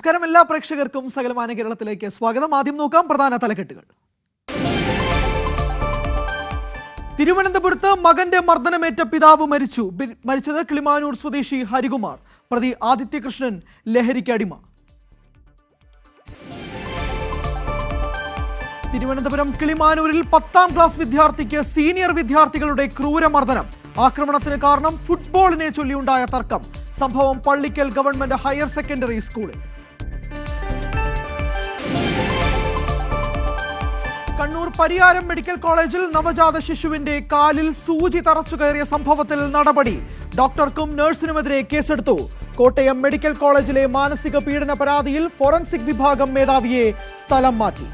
നമസ്കാരം. എല്ലാ പ്രേക്ഷകർക്കും സകലമാന കേരളത്തിലേക്ക് സ്വാഗതം. ആദ്യം നോക്കാം പ്രധാന തലക്കെട്ടുകൾ. തിരുവനന്തപുരത്ത് മകന്റെ മർദ്ദനമേറ്റ പിതാവ് മരിച്ചു. മരിച്ചത് കിളിമാനൂർ സ്വദേശി ഹരികുമാർ. പ്രതി ആദിത്യകൃഷ്ണൻ ലഹരിക്കടിമ തിരുവനന്തപുരം കിളിമാനൂരിൽ പത്താം ക്ലാസ് വിദ്യാർത്ഥിക്ക് സീനിയർ വിദ്യാർത്ഥികളുടെ ക്രൂരമർദ്ദനം ആക്രമണത്തിന് കാരണം ഫുട്ബോളിനെ ചൊല്ലിയുണ്ടായ തർക്കം. സംഭവം പള്ളിക്കൽ ഗവൺമെന്റ് ഹയർ സെക്കൻഡറി സ്കൂളിൽ. കണ്ണൂർ പരിയാരം മെഡിക്കൽ കോളേജിൽ നവജാത ശിശുവിന്റെ കാലിൽ സൂചി തറച്ചു കയറിയ സംഭവത്തിൽ നടപടി. ഡോക്ടർക്കും നഴ്സിനുമെതിരെ കേസെടുത്തു. കോട്ടയം മെഡിക്കൽ കോളേജിലെ മാനസിക പീഡന പരാതിയിൽ ഫോറൻസിക് വിഭാഗം മേധാവിയെ സ്ഥലം മാറ്റി.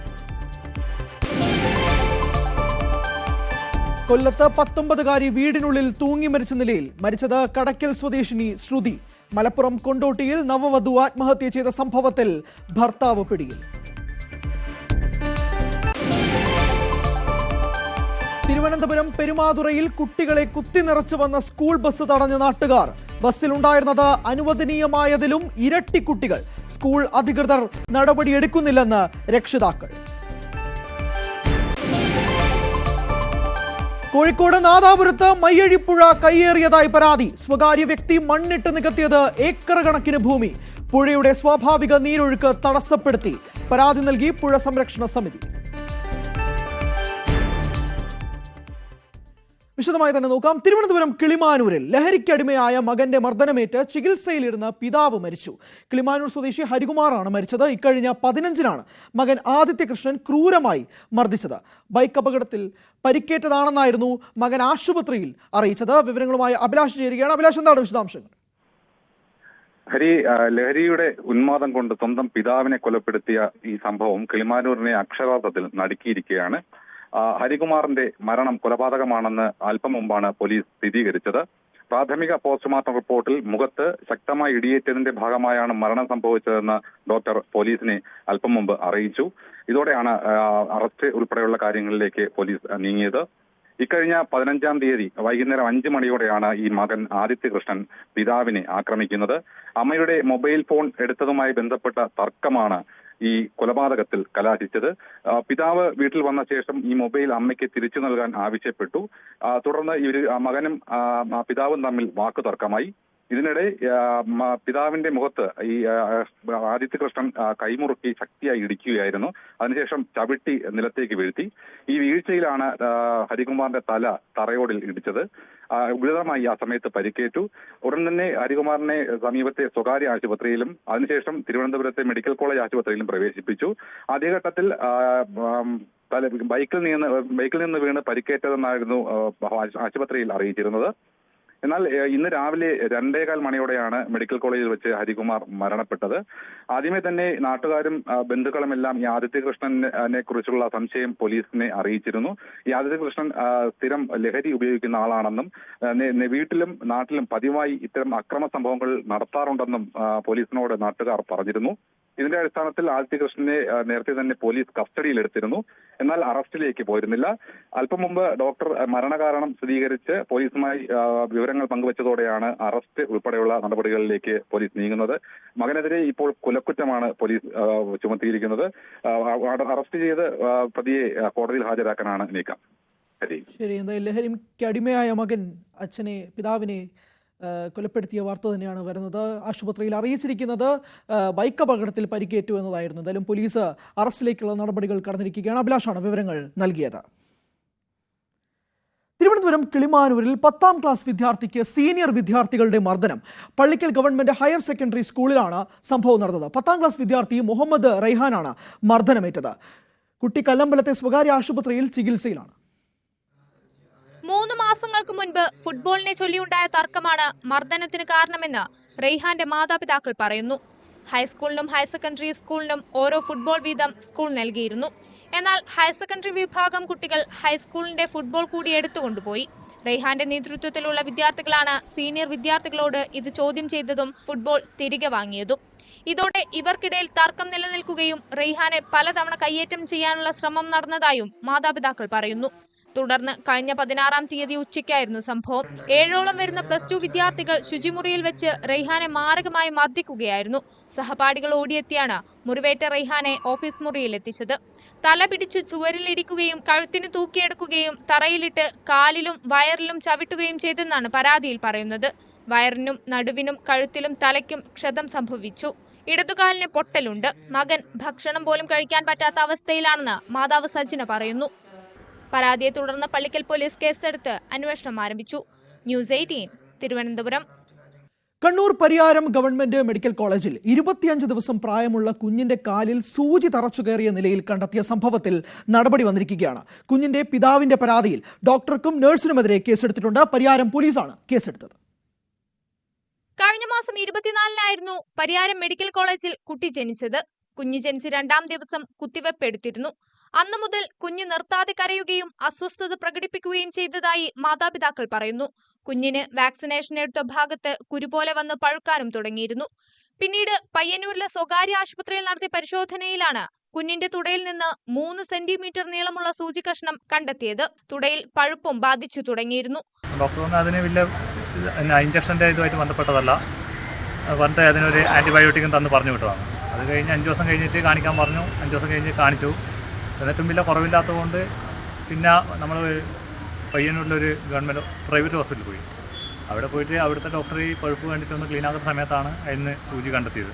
കൊല്ലത്ത് പത്തൊമ്പതുകാരി വീടിനുള്ളിൽ തൂങ്ങി മരിച്ച നിലയിൽ മരിച്ചത് കടക്കൽ സ്വദേശിനി ശ്രുതി. മലപ്പുറം കൊണ്ടോട്ടിയിൽ നവവധു ആത്മഹത്യ ചെയ്ത സംഭവത്തിൽ ഭർത്താവ് പിടിയിൽ. തിരുവനന്തപുരം പെരുമാതുറയിൽ കുട്ടികളെ കുത്തി നിറച്ചു വന്ന സ്കൂൾ ബസ് തടഞ്ഞ നാട്ടുകാർ. ബസ്സിലുണ്ടായിരുന്നത് അനുവദനീയമായതിലും ഇരട്ടി കുട്ടികൾ. സ്കൂൾ അധികൃതർ നടപടിയെടുക്കുന്നില്ലെന്ന് രക്ഷിതാക്കൾ. കോഴിക്കോട് നാദാപുരത്ത് മയ്യഴിപ്പുഴ കയ്യേറിയതായി പരാതി. സ്വകാര്യ വ്യക്തി മണ്ണിട്ട് നികത്തിയത് ഏക്കർ കണക്കിന് ഭൂമി. പുഴയുടെ സ്വാഭാവിക നീരൊഴുക്ക് തടസ്സപ്പെടുത്തി. പരാതി നൽകി പുഴ സംരക്ഷണ സമിതി. വിശദമായി തന്നെ നോക്കാം. തിരുവനന്തപുരം കിളിമാനൂരിൽ ലഹരിക്കടിമയായ മകന്റെ മർദ്ദനമേറ്റ് ചികിത്സയിലിരുന്ന പിതാവ് മരിച്ചു. കിളിമാനൂർ സ്വദേശി ഹരികുമാറാണ് മരിച്ചത്. ഇക്കഴിഞ്ഞ പതിനഞ്ചിനാണ് മകൻ ആദിത്യകൃഷ്ണൻ ക്രൂരമായി മർദ്ദിച്ചത്. ബൈക്ക് അപകടത്തിൽ പരിക്കേറ്റതാണെന്നായിരുന്നു മകൻ ആശുപത്രിയിൽ അറിയിച്ചത്. വിവരങ്ങളുമായി അഭിലാഷ് ചേരുകയാണ്. അഭിലാഷ് എന്താണ് വിശദാംശങ്ങൾ? ഹരി ലഹരിയുടെ ഉന്മാദം കൊണ്ട് സ്വന്തം പിതാവിനെ കൊലപ്പെടുത്തിയ ഈ സംഭവം കിളിമാനൂരിനെ അക്ഷരാർത്ഥത്തിൽ നടുക്കിയിരിക്കുകയാണ്. ഹരികുമാറിന്റെ മരണം കൊലപാതകമാണെന്ന് അല്പം മുമ്പാണ് പോലീസ് സ്ഥിരീകരിച്ചത്. പ്രാഥമിക പോസ്റ്റ്മോർട്ടം റിപ്പോർട്ടിൽ മുഖത്ത് ശക്തമായി ഇടിയേറ്റതിന്റെ ഭാഗമായാണ് മരണം സംഭവിച്ചതെന്ന് ഡോക്ടർ പോലീസിനെ അല്പം മുമ്പ് അറിയിച്ചു. ഇതോടെയാണ് അറസ്റ്റ് ഉൾപ്പെടെയുള്ള കാര്യങ്ങളിലേക്ക് പോലീസ് നീങ്ങിയത്. ഇക്കഴിഞ്ഞ പതിനഞ്ചാം തീയതി വൈകുന്നേരം അഞ്ചു മണിയോടെയാണ് ഈ മകൻ ആദിത്യകൃഷ്ണൻ പിതാവിനെ ആക്രമിക്കുന്നത്. അമ്മയുടെ മൊബൈൽ ഫോൺ എടുത്തതുമായി ബന്ധപ്പെട്ട തർക്കമാണ് ഈ കൊലപാതകത്തിൽ കലാശിച്ചത്. പിതാവ് വീട്ടിൽ വന്ന ശേഷം ഈ മൊബൈൽ അമ്മയ്ക്ക് തിരിച്ചു നൽകാൻ ആവശ്യപ്പെട്ടു. തുടർന്ന് ഇവർ മകനും പിതാവും തമ്മിൽ വാക്കു തർക്കമായി ഇതിനിടെ പിതാവിന്റെ മുഖത്ത് ഈ ആദിത്യകൃഷ്ണൻ കൈമുറുക്കി ശക്തിയായി ഇടിക്കുകയായിരുന്നു. അതിനുശേഷം ചവിട്ടി നിലത്തേക്ക് വീഴ്ത്തി. ഈ വീഴ്ചയിലാണ് ഹരികുമാറിന്റെ തല തറയോടിൽ ഇടിച്ചത്. ഗുരുതരമായി ആ സമയത്ത് പരിക്കേറ്റു. ഉടൻ തന്നെ ഹരികുമാറിനെ സമീപത്തെ സ്വകാര്യ ആശുപത്രിയിലും അതിനുശേഷം തിരുവനന്തപുരത്തെ മെഡിക്കൽ കോളേജ് ആശുപത്രിയിലും പ്രവേശിപ്പിച്ചു. ആദ്യഘട്ടത്തിൽ ബൈക്കിൽ നിന്ന് ബൈക്കിൽ നിന്ന് വീണ് പരിക്കേറ്റതെന്നായിരുന്നു ആശുപത്രിയിൽ അറിയിച്ചിരുന്നത്. എന്നാൽ ഇന്ന് രാവിലെ രണ്ടേകാൽ മണിയോടെയാണ് മെഡിക്കൽ കോളേജിൽ വെച്ച് ഹരികുമാർ മരണപ്പെട്ടത്. ആദ്യമേ തന്നെ നാട്ടുകാരും ബന്ധുക്കളുമെല്ലാം ഈ ആദിത്യകൃഷ്ണനെ കുറിച്ചുള്ള സംശയം പോലീസിനെ അറിയിച്ചിരുന്നു. ഈ ആദിത്യകൃഷ്ണൻ സ്ഥിരം ലഹരി ഉപയോഗിക്കുന്ന ആളാണെന്നും വീട്ടിലും നാട്ടിലും പതിവായി ഇത്തരം അക്രമ സംഭവങ്ങൾ നടത്താറുണ്ടെന്നും പോലീസിനോട് നാട്ടുകാർ പറഞ്ഞിരുന്നു. ഇതിന്റെ അടിസ്ഥാനത്തിൽ ആദിത്യ കൃഷ്ണനെ നേരത്തെ തന്നെ പോലീസ് കസ്റ്റഡിയിലെടുത്തിരുന്നു. എന്നാൽ അറസ്റ്റിലേക്ക് പോയിരുന്നില്ല. അല്പം മുമ്പ് ഡോക്ടർ മരണകാരണം സ്ഥിരീകരിച്ച് പോലീസുമായി വിവരങ്ങൾ പങ്കുവച്ചതോടെയാണ് അറസ്റ്റ് ഉൾപ്പെടെയുള്ള നടപടികളിലേക്ക് പോലീസ് നീങ്ങുന്നത്. മകനെതിരെ ഇപ്പോൾ കൊലക്കുറ്റമാണ് പോലീസ് ചുമത്തിയിരിക്കുന്നത്. അറസ്റ്റ് ചെയ്ത് പ്രതിയെ കോടതിയിൽ ഹാജരാക്കാനാണ് നീക്കം. ശരി എന്തായാലും ലഹരിക്ക് അടിമയായ മകൻ അച്ഛനെ പിതാവിനെ കൊലപ്പെടുത്തിയ വാർത്ത തന്നെയാണ് വരുന്നത്. ആശുപത്രിയിൽ അറിയിച്ചിരിക്കുന്നത് ബൈക്ക് അപകടത്തിൽ പരിക്കേറ്റു എന്നതായിരുന്നു. എന്തായാലും പോലീസ് അറസ്റ്റിലേക്കുള്ള നടപടികൾ കടന്നിരിക്കുകയാണ്. അഭിലാഷാണ് വിവരങ്ങൾ നൽകിയത്. തിരുവനന്തപുരം കിളിമാനൂരിൽ പത്താം ക്ലാസ് വിദ്യാർത്ഥിക്ക് സീനിയർ വിദ്യാർത്ഥികളുടെ മർദ്ദനം. പള്ളിക്കൽ ഗവൺമെന്റ് ഹയർ സെക്കൻഡറി സ്കൂളിലാണ് സംഭവം നടന്നത്. പത്താം ക്ലാസ് വിദ്യാർത്ഥി മുഹമ്മദ് റൈഹാനാണ് മർദ്ദനമേറ്റത്. കുട്ടി കല്ലമ്പലത്തെ സ്വകാര്യ ആശുപത്രിയിൽ ചികിത്സയിലാണ്. മൂന്ന് മാസങ്ങൾക്ക് മുൻപ് ഫുട്ബോളിനെ ചൊല്ലിയുണ്ടായ തർക്കമാണ് മർദ്ദനത്തിന് കാരണമെന്ന് റെയ്ഹാന്റെ മാതാപിതാക്കൾ പറയുന്നു. ഹൈസ്കൂളിനും ഹയർ സെക്കൻഡറി സ്കൂളിനും ഓരോ ഫുട്ബോൾ വീതം സ്കൂൾ നൽകിയിരുന്നു. എന്നാൽ ഹയർ സെക്കൻഡറി വിഭാഗം കുട്ടികൾ ഹൈസ്കൂളിന്റെ ഫുട്ബോൾ കൂടി എടുത്തുകൊണ്ടുപോയി. റെയ്ഹാന്റെ നേതൃത്വത്തിലുള്ള വിദ്യാർത്ഥികളാണ് സീനിയർ വിദ്യാർത്ഥികളോട് ഇത് ചോദ്യം ചെയ്തതും ഫുട്ബോൾ തിരികെ വാങ്ങിയതും. ഇതോടെ ഇവർക്കിടയിൽ തർക്കം നിലനിൽക്കുകയും റെയ്ഹാനെ പലതവണ കയ്യേറ്റം ചെയ്യാനുള്ള ശ്രമം നടന്നതായും മാതാപിതാക്കൾ പറയുന്നു. തുടർന്ന് കഴിഞ്ഞ പതിനാറാം തീയതി ഉച്ചയ്ക്കായിരുന്നു സംഭവം. ഏഴോളം വരുന്ന പ്ലസ് ടു വിദ്യാർത്ഥികൾ ശുചിമുറിയിൽ വെച്ച് റെയ്ഹാനെ മാരകമായി മർദ്ദിക്കുകയായിരുന്നു. സഹപാഠികൾ ഓടിയെത്തിയാണ് മുറിവേറ്റ റെയ്ഹാനെ ഓഫീസ് മുറിയിൽ എത്തിച്ചത്. തല പിടിച്ച് ചുവരിലിടിക്കുകയും കഴുത്തിന് തൂക്കിയെടുക്കുകയും തറയിലിട്ട് കാലിലും വയറിലും ചവിട്ടുകയും ചെയ്തെന്നാണ് പരാതിയിൽ പറയുന്നത്. വയറിനും നടുവിനും കഴുത്തിലും തലയ്ക്കും ക്ഷതം സംഭവിച്ചു. ഇടതുകാലിന് പൊട്ടലുണ്ട്. മകൻ ഭക്ഷണം പോലും കഴിക്കാൻ പറ്റാത്ത അവസ്ഥയിലാണെന്ന് മാതാവ് സജിന പറയുന്നു. പരാതിയെ തുടർന്ന് പള്ളിക്കൽ പോലീസ് കേസെടുത്ത് അന്വേഷണം ആരംഭിച്ചു. News eighteen Thiruvananthapuram. Kannur Pariyaram government medical കോളേജിൽ ഇരുപത്തിയഞ്ച് ദിവസം പ്രായമുള്ള കുഞ്ഞിന്റെ കാലിൽ സൂചി തറച്ചു കയറിയ നിലയിൽ കണ്ടെത്തിയ സംഭവത്തിൽ നടപടി വന്നിരിക്കുകയാണ്. കുഞ്ഞിന്റെ പിതാവിന്റെ പരാതിയിൽ ഡോക്ടർക്കും നഴ്സിനുമെതിരെ കേസെടുത്തിട്ടുണ്ട്. പരിയാരം പോലീസാണ് കേസെടുത്തത്. കഴിഞ്ഞ മാസം ഇരുപത്തിനാലിനായിരുന്നു പരിയാരം മെഡിക്കൽ കോളേജിൽ കുട്ടി ജനിച്ചത്. കുഞ്ഞ് ജനിച്ച് രണ്ടാം ദിവസം കുത്തിവെപ്പ് എടുത്തിരുന്നു അന്നു മുതൽ കുഞ്ഞ് നിർത്താതെ കരയുകയും അസ്വസ്ഥത പ്രകടിപ്പിക്കുകയും ചെയ്തതായി മാതാപിതാക്കൾ പറയുന്നു. കുഞ്ഞിന് വാക്സിനേഷൻ എടുത്ത ഭാഗത്ത് കുരുപോലെ വന്ന് പഴുക്കാനും തുടങ്ങിയിരുന്നു. പിന്നീട് പയ്യന്നൂരിലെ സ്വകാര്യ ആശുപത്രിയിൽ നടത്തിയ പരിശോധനയിലാണ് കുഞ്ഞിന്റെ തുടയിൽ നിന്ന് മൂന്ന് സെന്റിമീറ്റർ നീളമുള്ള സൂചി കഷ്ണം കണ്ടെത്തിയത്. തുടയിൽ പഴുപ്പും ബാധിച്ചു തുടങ്ങിയിരുന്നു. ഡോക്ടർ അതിന് ഇതുമായിട്ട് ബന്ധപ്പെട്ടതല്ല. പറഞ്ഞിട്ട് അതിനൊരു ആന്റിബയോട്ടിക്കും തന്ന് പറഞ്ഞു വിട്ടതാണ്. അത് കഴിഞ്ഞ് അഞ്ച് ദിവസം കഴിഞ്ഞിട്ട് കാണിക്കാൻ പറഞ്ഞു. അഞ്ച് ദിവസം കഴിഞ്ഞ് കാണിച്ചു. എന്നിട്ടും വലിയ കുറവില്ലാത്തതുകൊണ്ട് പിന്നെ നമ്മൾ പയ്യന്നൂരിലൊരു ഗവൺമെന്റ് പ്രൈവറ്റ് ഹോസ്പിറ്റലിൽ പോയി. അവിടെ പോയിട്ട് അവിടുത്തെ ഡോക്ടർ ഈ പഴുപ്പ് കണ്ടിട്ട് ഒന്ന് ക്ലീൻ ആക്കുന്ന സമയത്താണ് അതിന് സൂചി കണ്ടെത്തിയത്.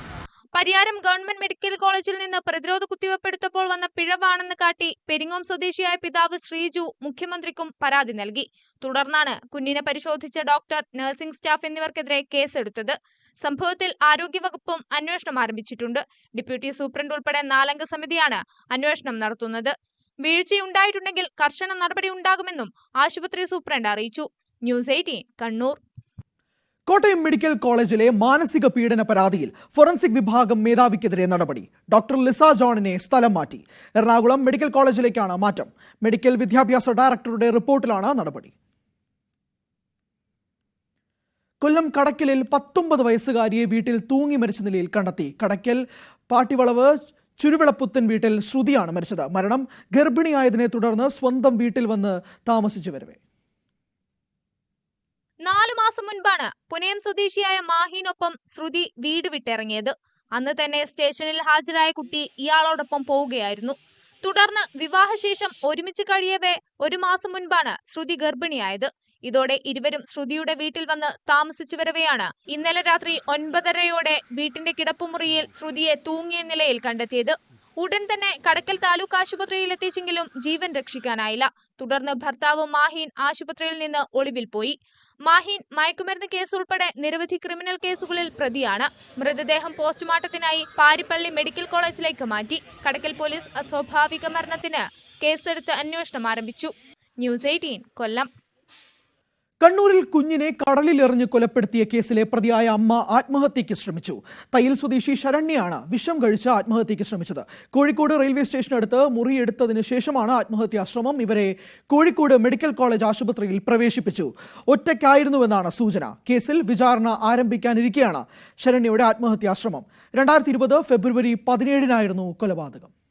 പരിയാരം ഗവൺമെന്റ് മെഡിക്കൽ കോളേജിൽ നിന്ന് പ്രതിരോധ കുത്തിവെപ്പെടുത്തപ്പോൾ വന്ന പിഴവാണെന്ന് കാട്ടി പെരിങ്ങോം സ്വദേശിയായ പിതാവ് ശ്രീജു മുഖ്യമന്ത്രിക്കും പരാതി നൽകി. തുടർന്നാണ് കുഞ്ഞിനെ പരിശോധിച്ച ഡോക്ടർ നഴ്സിംഗ് സ്റ്റാഫ് എന്നിവർക്കെതിരെ കേസെടുത്തത്. സംഭവത്തിൽ ആരോഗ്യവകുപ്പും അന്വേഷണം ആരംഭിച്ചിട്ടുണ്ട്. ഡെപ്യൂട്ടി സൂപ്രണ്ട് ഉൾപ്പെടെ നാലംഗ സമിതിയാണ് അന്വേഷണം നടത്തുന്നത്. വീഴ്ചയുണ്ടായിട്ടുണ്ടെങ്കിൽ കർശന നടപടി ഉണ്ടാകുമെന്നും ആശുപത്രി സൂപ്രണ്ട് അറിയിച്ചു. News eighteen Kannur. Kottayam medical കോളേജിലെ മാനസിക പീഡന പരാതിയിൽ ഫോറൻസിക് വിഭാഗം മേധാവിക്കെതിരെ നടപടി. ഡോക്ടർ ലിസ ജോണിനെ സ്ഥലം മാറ്റി. എറണാകുളം മെഡിക്കൽ കോളേജിലേക്കാണ് മാറ്റം. മെഡിക്കൽ വിദ്യാഭ്യാസ ഡയറക്ടറുടെ റിപ്പോർട്ടിലാണ് നടപടി. കൊല്ലം കടക്കലിൽ പത്തൊമ്പത് വയസ്സുകാരിയെ വീട്ടിൽ തൂങ്ങി മരിച്ച നിലയിൽ കണ്ടെത്തി. കടക്കൽ പാട്ടിവളവ് ചുരുവിളപ്പുത്തൻ വീട്ടിൽ ശ്രുതിയാണ് മരിച്ചത്. മരണം ഗർഭിണിയായതിനെ തുടർന്ന് സ്വന്തം വീട്ടിൽ വന്ന് താമസിച്ചു വരവേ. നാലു മാസം മുൻപാണ് പുനയം സ്വദേശിയായ മാഹിനൊപ്പം ശ്രുതി വീട് വിട്ടിറങ്ങിയത്. അന്ന് തന്നെ സ്റ്റേഷനിൽ ഹാജരായ കുട്ടി ഇയാളോടൊപ്പം പോവുകയായിരുന്നു. തുടർന്ന് വിവാഹശേഷം ഒരുമിച്ച് കഴിയവേ ഒരു മാസം മുൻപാണ് ശ്രുതി ഗർഭിണിയായത്. ഇതോടെ ഇരുവരും ശ്രുതിയുടെ വീട്ടിൽ വന്ന് താമസിച്ചു വരവെയാണ് ഇന്നലെ രാത്രി ഒൻപതരയോടെ വീട്ടിന്റെ കിടപ്പുമുറിയിൽ ശ്രുതിയെ തൂങ്ങിയ നിലയിൽ കണ്ടെത്തിയത്. ഉടൻ തന്നെ കടക്കൽ താലൂക്ക് ആശുപത്രിയിൽ എത്തിച്ചെങ്കിലും ജീവൻ രക്ഷിക്കാനായില്ല. തുടർന്ന് ഭർത്താവ് മാഹീൻ ആശുപത്രിയിൽ നിന്ന് ഒളിവിൽ പോയി. മാഹീൻ മയക്കുമരുന്ന് കേസ് ഉൾപ്പെടെ നിരവധി ക്രിമിനൽ കേസുകളിൽ പ്രതിയാണ്. മൃതദേഹം പോസ്റ്റ്മോർട്ടത്തിനായി പാരിപ്പള്ളി മെഡിക്കൽ കോളേജിലേക്ക് മാറ്റി. കടക്കൽ പോലീസ് അസ്വാഭാവിക മരണത്തിന് കേസെടുത്ത് അന്വേഷണം ആരംഭിച്ചു. News eighteen Kollam. കണ്ണൂരിൽ കുഞ്ഞിനെ കടലിൽ എറിഞ്ഞ് കൊലപ്പെടുത്തിയ കേസിലെ പ്രതിയായ അമ്മ ആത്മഹത്യയ്ക്ക് ശ്രമിച്ചു. തയ്യൽ സ്വദേശി ശരണ്യാണ് വിഷം കഴിച്ച് ആത്മഹത്യയ്ക്ക് ശ്രമിച്ചത്. കോഴിക്കോട് റെയിൽവേ സ്റ്റേഷനടുത്ത് മുറിയെടുത്തതിന് ശേഷമാണ് ആത്മഹത്യാ ശ്രമം ഇവരെ കോഴിക്കോട് മെഡിക്കൽ കോളേജ് ആശുപത്രിയിൽ പ്രവേശിപ്പിച്ചു. ഒറ്റയ്ക്കായിരുന്നുവെന്നാണ് സൂചന. കേസിൽ വിചാരണ ആരംഭിക്കാനിരിക്കെയാണ് ശരണ്യയുടെ ആത്മഹത്യാ ശ്രമം രണ്ടായിരത്തി ഇരുപത് ഫെബ്രുവരി പതിനേഴിനായിരുന്നു കൊലപാതകം.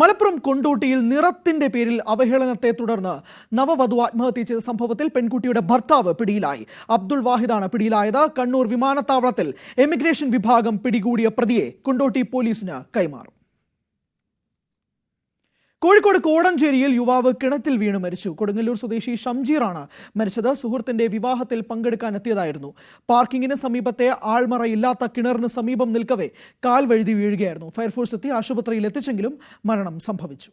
മലപ്പുറം കൊണ്ടോട്ടിയിൽ നിറത്തിന്റെ പേരിൽ അവഹേളനത്തെ തുടർന്ന് നവവധു ആത്മഹത്യ ചെയ്ത സംഭവത്തിൽ പെൺകുട്ടിയുടെ ഭർത്താവ് പിടിയിലായി. അബ്ദുൾ വാഹിദാണ് പിടിയിലായത്. കണ്ണൂർ വിമാനത്താവളത്തിൽ എമിഗ്രേഷൻ വിഭാഗം പിടികൂടിയ പ്രതിയെ കൊണ്ടോട്ടി പോലീസിന് കൈമാറും. കോഴിക്കോട് കോടഞ്ചേരിയിൽ യുവാവ് കിണറ്റിൽ വീണ് മരിച്ചു. കൊടുങ്ങല്ലൂർ സ്വദേശി ഷംജീറാണ് മരിച്ചത്. സുഹൃത്തിന്റെ വിവാഹത്തിൽ പങ്കെടുക്കാൻ എത്തിയതായിരുന്നു. പാർക്കിങ്ങിന് സമീപത്തെ ആൾമറയില്ലാത്ത കിണറിന് സമീപം നിൽക്കവേ കാൽ വഴുതി വീഴുകയായിരുന്നു. ഫയർഫോഴ്സ് എത്തി ആശുപത്രിയിൽ എത്തിച്ചെങ്കിലും മരണം സംഭവിച്ചു.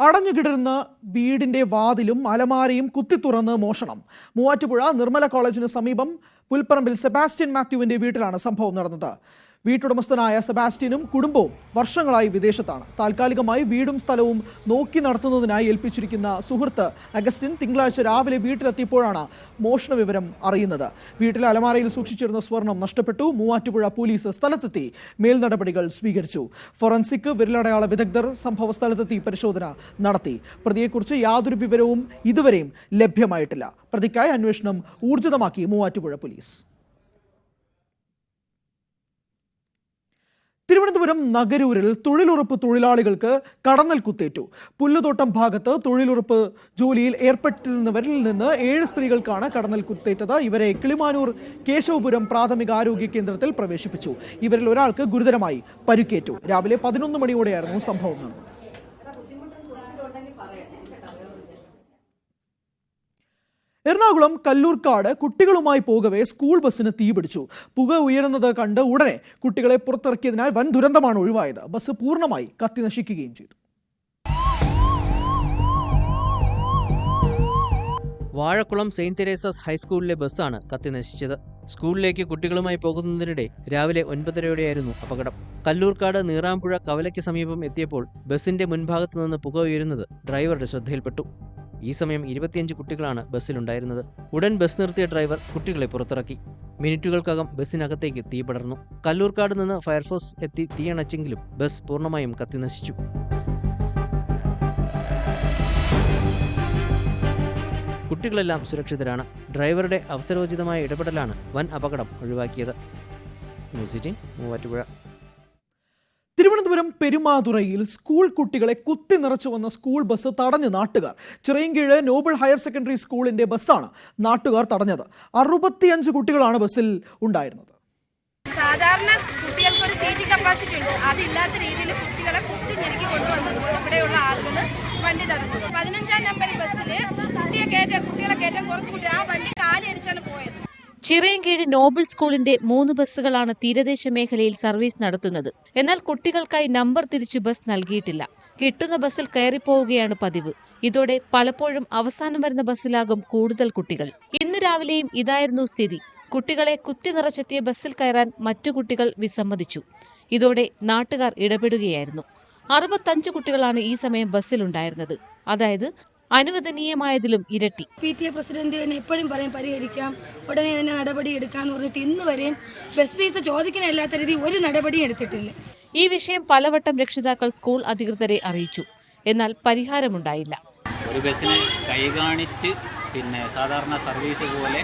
അടഞ്ഞുകിടരുന്ന വീടിന്റെ വാതിലും അലമാരയും കുത്തിത്തുറന്ന് മോഷണം. മൂവാറ്റുപുഴ നിർമ്മല കോളേജിന് സമീപം പുൽപ്പറമ്പിൽ സെബാസ്റ്റ്യൻ മാത്യുവിന്റെ വീട്ടിലാണ് സംഭവം നടന്നത്. വീട്ടുടമസ്ഥനായ സെബാസ്റ്റ്യനും കുടുംബവും വർഷങ്ങളായി വിദേശത്താണ്. താൽക്കാലികമായി വീടും സ്ഥലവും നോക്കി നടത്തുന്നതിനായി ഏൽപ്പിച്ചിരിക്കുന്ന സുഹൃത്ത് അഗസ്റ്റിൻ തിങ്കളാഴ്ച രാവിലെ വീട്ടിലെത്തിയപ്പോഴാണ് മോഷണ വിവരം അറിയുന്നത്. വീട്ടിലെ അലമാരയിൽ സൂക്ഷിച്ചിരുന്ന സ്വർണം നഷ്ടപ്പെട്ടു. മൂവാറ്റുപുഴ പോലീസ് സ്ഥലത്തെത്തി. മേൽനടപടികൾ സ്വീകരിച്ചു. ഫോറൻസിക് വിരലടയാള വിദഗ്ധർ സംഭവ സ്ഥലത്തെത്തി പരിശോധന നടത്തി. പ്രതിയെക്കുറിച്ച് യാതൊരു വിവരവും ഇതുവരെയും ലഭ്യമായിട്ടില്ല. പ്രതിക്കായി അന്വേഷണം ഊർജിതമാക്കി മൂവാറ്റുപുഴ പോലീസ്. തിരുവനന്തപുരം നഗരൂരിൽ തൊഴിലുറപ്പ് തൊഴിലാളികൾക്ക് കടന്നൽ കുത്തേറ്റു. പുല്ലുതോട്ടം ഭാഗത്ത് തൊഴിലുറപ്പ് ജോലിയിൽ ഏർപ്പെട്ടിരുന്നവരിൽ നിന്ന് ഏഴ് സ്ത്രീകൾക്കാണ് കടന്നൽ കുത്തേറ്റത്. ഇവരെ കിളിമാനൂർ കേശവപുരം പ്രാഥമിക ആരോഗ്യ കേന്ദ്രത്തിൽ പ്രവേശിപ്പിച്ചു. ഇവരിൽ ഒരാൾക്ക് ഗുരുതരമായി പരിക്കേറ്റു. രാവിലെ പതിനൊന്ന് മണിയോടെയായിരുന്നു സംഭവം നടന്നത്. എറണാകുളം കല്ലൂർക്കാട് കുട്ടികളുമായി പോകവേ സ്കൂൾ ബസ്സിന് തീപിടിച്ചു പുക ഉയരുന്നത് കണ്ട് ഉടനെ കുട്ടികളെ പുറത്തിറക്കിയതിനാൽ വൻ ദുരന്തമാണ് ഒഴിവായത്. ബസ് പൂർണമായി കത്തി നശിക്കുകയും ചെയ്തു. വാഴക്കുളം സെയിന്റ് തെരേസസ് ഹൈസ്കൂളിലെ ബസ്സാണ് കത്തി നശിച്ചത്. സ്കൂളിലേക്ക് കുട്ടികളുമായി പോകുന്നതിനിടെ രാവിലെ ഒൻപതരയോടെയായിരുന്നു അപകടം. കല്ലൂർക്കാട് നീറാമ്പുഴ കവലയ്ക്ക് സമീപം എത്തിയപ്പോൾ ബസിന്റെ മുൻഭാഗത്തുനിന്ന് പുക ഉയരുന്നത് ഡ്രൈവറുടെ ശ്രദ്ധയിൽപ്പെട്ടു. ഈ സമയം ഇരുപത്തിയഞ്ച് കുട്ടികളാണ് ബസ്സിലുണ്ടായിരുന്നത്. ഉടൻ ബസ് നിർത്തിയ ഡ്രൈവർ കുട്ടികളെ പുറത്തിറക്കി. മിനിറ്റുകൾക്കകം ബസ്സിനകത്തേക്ക് തീ പടർന്നു. കല്ലൂർക്കാട് നിന്ന് ഫയർഫോഴ്സ് എത്തി തീയണച്ചെങ്കിലും ബസ് പൂർണമായും കത്തിനശിച്ചു കുട്ടികളെല്ലാം സുരക്ഷിതരാണ്. ഡ്രൈവറുടെ അവസരോചിതമായ ഇടപെടലാണ് വൻ അപകടം ഒഴിവാക്കിയത്. മ്യൂസിറ്റി മൂവാറ്റുപുഴ. തിരുവനന്തപുരം പെരുമാതുറയിൽ സ്കൂൾ കുട്ടികളെ കുത്തി നിറച്ചു വന്ന സ്കൂൾ ബസ് തടഞ്ഞ് നാട്ടുകാർ. ചിറയൻകീഴ് നോബൽ ഹയർ സെക്കൻഡറി സ്കൂളിന്റെ ബസ്സാണ് നാട്ടുകാർ തടഞ്ഞത്. അറുപത്തിയഞ്ച് കുട്ടികളാണ് ബസ്സിൽ ഉണ്ടായിരുന്നത്. സാധാരണ കുട്ടികൾക്ക് ഒരു സീറ്റിംഗ് കപ്പാസിറ്റി ഉണ്ട്. അതില്ലാത്ത രീതിയിൽ കുട്ടികളെ കുത്തി ഞെരുക്കി കൊണ്ടുവന്നത് ഇവിടെയുള്ള ആളുകൾ വണ്ടി തടഞ്ഞു. പതിനഞ്ചാം നമ്പർ ബസ്സിൽ കുട്ടിയെ കയറ്റ കുട്ടികളെ കയറ്റാൻ കുറച്ച് കുട്ടി ആ വണ്ടി കാലടിച്ചാണ് പോയത്. ചിറയൻകീഴ് നോബിൾ സ്കൂളിന്റെ മൂന്ന് ബസ്സുകളാണ് തീരദേശ മേഖലയിൽ സർവീസ് നടത്തുന്നത്. എന്നാൽ കുട്ടികൾക്കായി നമ്പർ തിരിച്ച് ബസ് നൽകിയിട്ടില്ല. കിട്ടുന്ന ബസ്സിൽ കയറിപ്പോവുകയാണ് പതിവ്. ഇതോടെ പലപ്പോഴും അവസാനം വരുന്ന ബസ്സിലാകും കൂടുതൽ കുട്ടികൾ. ഇന്ന് രാവിലെയും ഇതായിരുന്നു സ്ഥിതി. കുട്ടികളെ കുത്തി നിറച്ചെത്തിയ ബസ്സിൽ കയറാൻ മറ്റു കുട്ടികൾ വിസമ്മതിച്ചു. ഇതോടെ നാട്ടുകാർ ഇടപെടുകയായിരുന്നു. അറുപത്തഞ്ച് കുട്ടികളാണ് ഈ സമയം ബസ്സിലുണ്ടായിരുന്നത്. അതായത് അനുവദനീയമായതിലും ഇരട്ടി. പി ടി എ പ്രസിഡന്റ് തന്നെ എപ്പോഴും പറയും പരിഹരിക്കാം ഉടനെ തന്നെ നടപടി എടുക്കാന്ന് പറഞ്ഞിട്ട് ഇന്ന് വരെയും ബസ് ഫീസ് ചോദിക്കാനില്ലാത്ത രീതി ഒരു നടപടിയും എടുത്തിട്ടില്ല. ഈ വിഷയം പലവട്ടം രക്ഷിതാക്കൾ സ്കൂൾ അധികൃതരെ അറിയിച്ചു. എന്നാൽ പരിഹാരമുണ്ടായില്ല. ഒരു ബസ്സിനെ കൈകാണിച്ച് പിന്നെ സാധാരണ സർവീസ് പോലെ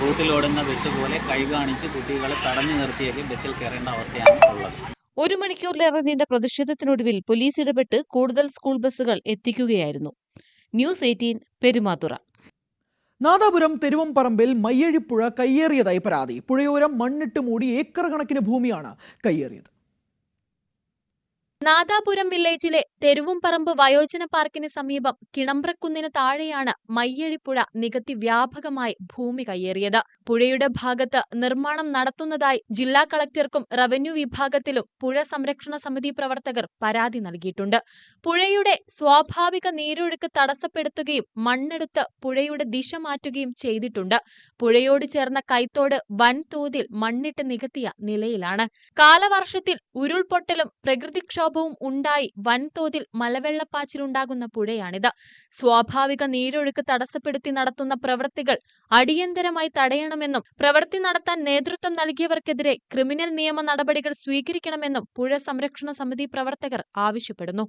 റൂട്ടിൽ ഓടുന്ന ബസ് പോലെ കൈകാണിച്ച് കുട്ടികളെ തടഞ്ഞു നിർത്തിയൊക്കെ ബസ്സിൽ കയറേണ്ട അവസ്ഥയാണ് ഉള്ളത്. ഒരു മണിക്കൂറിലേറെ നീണ്ട പ്രതിഷേധത്തിനൊടുവിൽ പോലീസ് ഇടപെട്ട് കൂടുതൽ സ്കൂൾ ബസ്സുകൾ എത്തിക്കുകയായിരുന്നു. News eighteen Perumathura. നാദാപുരം തെരുവംപറമ്പിൽ മയ്യഴിപ്പുഴ കയ്യേറിയതായി പരാതി. പുഴയോരം മണ്ണിട്ട് മൂടി ഏക്കർ കണക്കിന് ഭൂമിയാണ് കയ്യേറിയത്. നാദാപുരം വില്ലേജിലെ തെരുവുംപറമ്പ് വയോജന പാർക്കിന് സമീപം കിണമ്പ്രക്കുന്നിന് താഴെയാണ് മയ്യഴിപ്പുഴ നികത്തി വ്യാപകമായി ഭൂമി കയ്യേറിയത്. പുഴയുടെ ഭാഗത്ത് നിർമ്മാണം നടത്തുന്നതായി ജില്ലാ കളക്ടർക്കും റവന്യൂ വിഭാഗത്തിലും പുഴ സംരക്ഷണ സമിതി പ്രവർത്തകർ പരാതി നൽകിയിട്ടുണ്ട്. പുഴയുടെ സ്വാഭാവിക നീരൊഴുക്ക് തടസ്സപ്പെടുത്തുകയും മണ്ണെടുത്ത് പുഴയുടെ ദിശ മാറ്റുകയും ചെയ്തിട്ടുണ്ട്. പുഴയോട് ചേർന്ന കൈത്തോട് വൻതോതിൽ മണ്ണിട്ട് നികത്തിയ നിലയിലാണ്. കാലവർഷത്തിൽ ഉരുൾപൊട്ടലും പ്രകൃതിക്ഷോഭവും ഉണ്ടായി വൻതോതിൽ മലവെള്ളപ്പാച്ചിലുണ്ടാകുന്ന പുഴയാണിത്. സ്വാഭാവിക നീരൊഴുക്ക് തടസ്സപ്പെടുത്തി നടത്തുന്ന പ്രവൃത്തികൾ അടിയന്തരമായി തടയണമെന്നും പ്രവൃത്തി നടത്താൻ നേതൃത്വം നൽകിയവർക്കെതിരെ ക്രിമിനൽ നിയമ നടപടികൾ സ്വീകരിക്കണമെന്നും പുഴ സംരക്ഷണ സമിതി പ്രവർത്തകർ ആവശ്യപ്പെടുന്നു.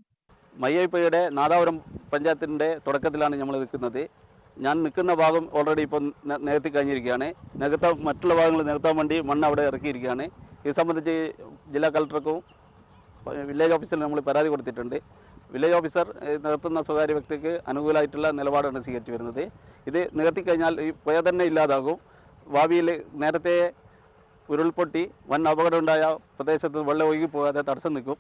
മയ്യപ്പയുടെ നാദാപുരം പഞ്ചായത്തിന്റെ തുടക്കത്തിലാണ് നമ്മൾ നിൽക്കുന്നത്. ഞാൻ നിൽക്കുന്ന ഭാഗം ഓൾറെഡി ഇപ്പോൾ ന- നികത്തി കഴിഞ്ഞിരിക്കുകയാണ്. നികത്താൻ മറ്റുള്ള ഭാഗങ്ങൾ നികത്താൻ വേണ്ടി മണ്ണ് അവിടെ ഇറക്കിയിരിക്കുകയാണ്. ഇത് സംബന്ധിച്ച് ജില്ലാ കളക്ടർക്കും വില്ലേജ് ഓഫീസിൽ നമ്മൾ പരാതി കൊടുത്തിട്ടുണ്ട്. വില്ലേജ് ഓഫീസർ നിർത്തുന്ന സ്വകാര്യ വ്യക്തിക്ക് അനുകൂലമായിട്ടുള്ള നിലപാടാണ് സ്വീകരിച്ചു വരുന്നത്. ഇത് നികത്തി കഴിഞ്ഞാൽ ഈ പുഴ തന്നെ ഇല്ലാതാകും. ഭാവിയിൽ നേരത്തെ ഉരുൾപൊട്ടി വൻ അപകടമുണ്ടായ പ്രദേശത്ത് വെള്ളം ഒഴുകി പോകാതെ തടസ്സം നിൽക്കും.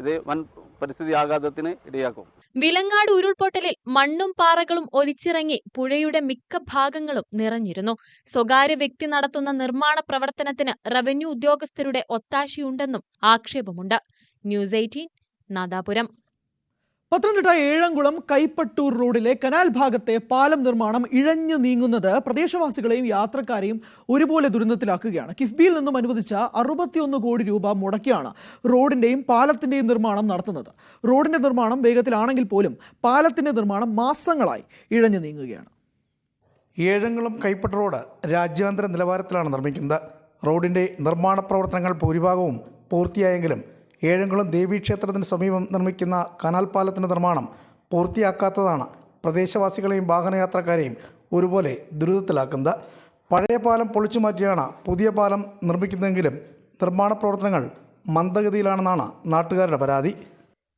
ഇത് വൻ പരിസ്ഥിതി ആഘാതത്തിന് ഇടയാക്കും. വിലങ്ങാട് ഉരുൾപൊട്ടലിൽ മണ്ണും പാറകളും ഒലിച്ചിറങ്ങി പുഴയുടെ മിക്ക ഭാഗങ്ങളും നിറഞ്ഞിരുന്നു. സ്വകാര്യ വ്യക്തി നടത്തുന്ന നിർമ്മാണ പ്രവർത്തനത്തിന് റവന്യൂ ഉദ്യോഗസ്ഥരുടെ ഒത്താശയുണ്ടെന്നും ആക്ഷേപമുണ്ട്. News eighteen Nadapuram. Pathanamthitta Ezhamkulam Kaipattoor റോഡിലെ കനാൽ ഭാഗത്തെ പാലം നിർമ്മാണം ഇഴഞ്ഞു നീങ്ങുന്നത് പ്രദേശവാസികളെയും യാത്രക്കാരെയും ഒരുപോലെ ദുരന്തത്തിലാക്കുകയാണ്. കിഫ്ബിയിൽ നിന്നും അനുവദിച്ച അറുപത്തിയൊന്ന് കോടി രൂപ മുടക്കിയാണ് റോഡിന്റെയും പാലത്തിന്റെയും നിർമ്മാണം നടത്തുന്നത്. റോഡിന്റെ നിർമ്മാണം വേഗത്തിലാണെങ്കിൽ പോലും പാലത്തിന്റെ നിർമ്മാണം മാസങ്ങളായി ഇഴഞ്ഞു നീങ്ങുകയാണ്. ഏഴംകുളം കൈപ്പട്ട റോഡ് രാജ്യാന്തര നിലവാരത്തിലാണ് നിർമ്മിക്കുന്നത്. റോഡിന്റെ നിർമ്മാണ പ്രവർത്തനങ്ങൾ ഭൂരിഭാഗവും പൂർത്തിയായെങ്കിലും ഏഴംകുളം ദേവീക്ഷേത്രത്തിന് സമീപം നിർമ്മിക്കുന്ന കനാൽ പാലത്തിന്റെ നിർമ്മാണം പൂർത്തിയാക്കാത്തതാണ്. പ്രദേശവാസികളെയും വാഹനയാത്രക്കാരെയും ഒരുപോലെ ദുരിതത്തിലാക്കുന്നത്. പഴയ പാലം പൊളിച്ചു മാറ്റിയാണ് പുതിയ പാലം നിർമ്മിക്കുന്നതെങ്കിലും നിർമ്മാണ പ്രവർത്തനങ്ങൾ മന്ദഗതിയിലാണെന്നാണ് നാട്ടുകാരുടെ പരാതി.